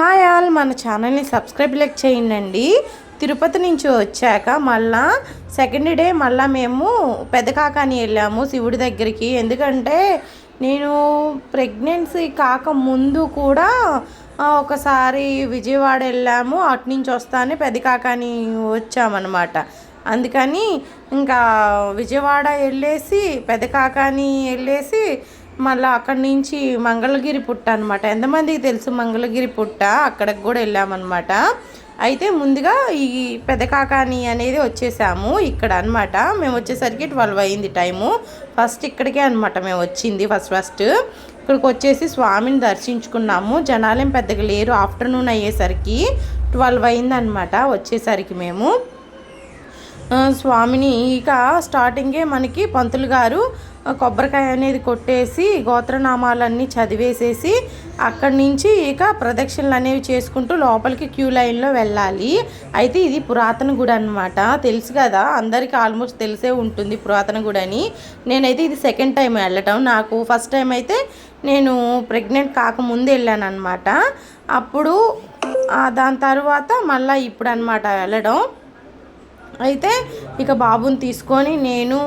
Hi all మన ఛానల్ని subscribe లెక్ చేయండి తిరుపతి నుంచి వచ్చాక మళ్ళా సెకండ్ డే మళ్ళా మేము పెదకాకాని వెళ్ళాము శివుడి దగ్గరికి. ఎందుకంటే నేను ప్రెగ్నెన్సీ కాక ముందు కూడా ఒకసారి విజయవాడ వెళ్ళాము. అటు నుంచి వస్తానే పెదకాకాని వచ్చామన్నమాట. అందుకని ఇంకా విజయవాడ వెళ్ళేసి పెదకాకాని వెళ్ళేసి మళ్ళీ అక్కడి నుంచి మంగళగిరి పుట్ట అనమాట ఎంతమందికి తెలుసు మంగళగిరి పుట్ట? అక్కడికి కూడా వెళ్ళామన్నమాట. అయితే ముందుగా ఈ పెదకాకాని అనేది వచ్చేసాము ఇక్కడ అనమాట మేము వచ్చేసరికి ట్వెల్వ్ అయింది టైము. ఫస్ట్ ఇక్కడికే అనమాట మేము వచ్చింది ఫస్ట్ ఫస్ట్. ఇక్కడికి వచ్చేసి స్వామిని దర్శించుకున్నాము. జనాలేం పెద్దగా లేరు. ఆఫ్టర్నూన్ అయ్యేసరికి ట్వెల్వ్ అయిందనమాట వచ్చేసరికి మేము. స్వామిని ఇక స్టార్టింగే మనకి పంతులు గారు కొబ్బరికాయ అనేది కొట్టేసి గోత్రనామాలన్నీ చదివేసేసి అక్కడి నుంచి ఇక ప్రదక్షిణలు అనేవి చేసుకుంటూ లోపలికి క్యూ లైన్లో వెళ్ళాలి. అయితే ఇది పురాతన గుడి అనమాట తెలుసు కదా అందరికీ ఆల్మోస్ట్ తెలిసే ఉంటుంది పురాతన గుడి అని. నేనైతే ఇది సెకండ్ టైం వెళ్ళటం. నాకు ఫస్ట్ టైం అయితే నేను ప్రెగ్నెంట్ కాకముందు వెళ్ళాను అనమాట అప్పుడు దాని తర్వాత మళ్ళీ ఇప్పుడు అనమాట వెళ్ళడం. అయితే ఇక బాబుని తీసుకొని నేను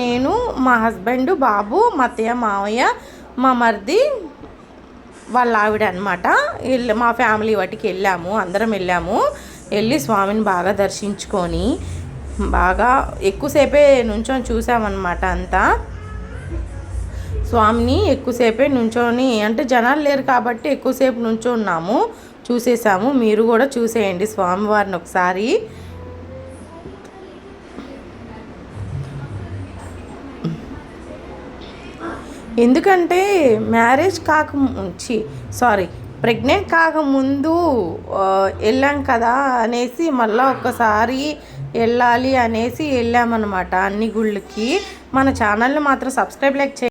నేను మా హస్బెండ్ బాబు మా అత్తయ్య మావయ్య మా మరిది వాళ్ళ ఆవిడ అనమాట వెళ్ళి మా ఫ్యామిలీ వాటికి వెళ్ళాము అందరం వెళ్ళాము. వెళ్ళి స్వామిని బాగా దర్శించుకొని బాగా ఎక్కువసేపే నుంచొని చూసామన్నమాట అంతా. స్వామిని ఎక్కువసేపే నుంచొని అంటే జనాలు లేరు కాబట్టి ఎక్కువసేపు నుంచున్నాము చూసేసాము. మీరు కూడా చూసేయండి స్వామివారిని ఒకసారి. ఎందుకంటే మ్యారేజ్ కాక చి సారీ ప్రెగ్నెంట్ కాకముందు వెళ్ళాం కదా అనేసి మళ్ళీ ఒక్కసారి వెళ్ళాలి అనేసి వెళ్ళామన్నమాట అన్ని గుళ్ళకి. మన ఛానల్ని మాత్రం సబ్స్క్రైబ్ లైక్ చే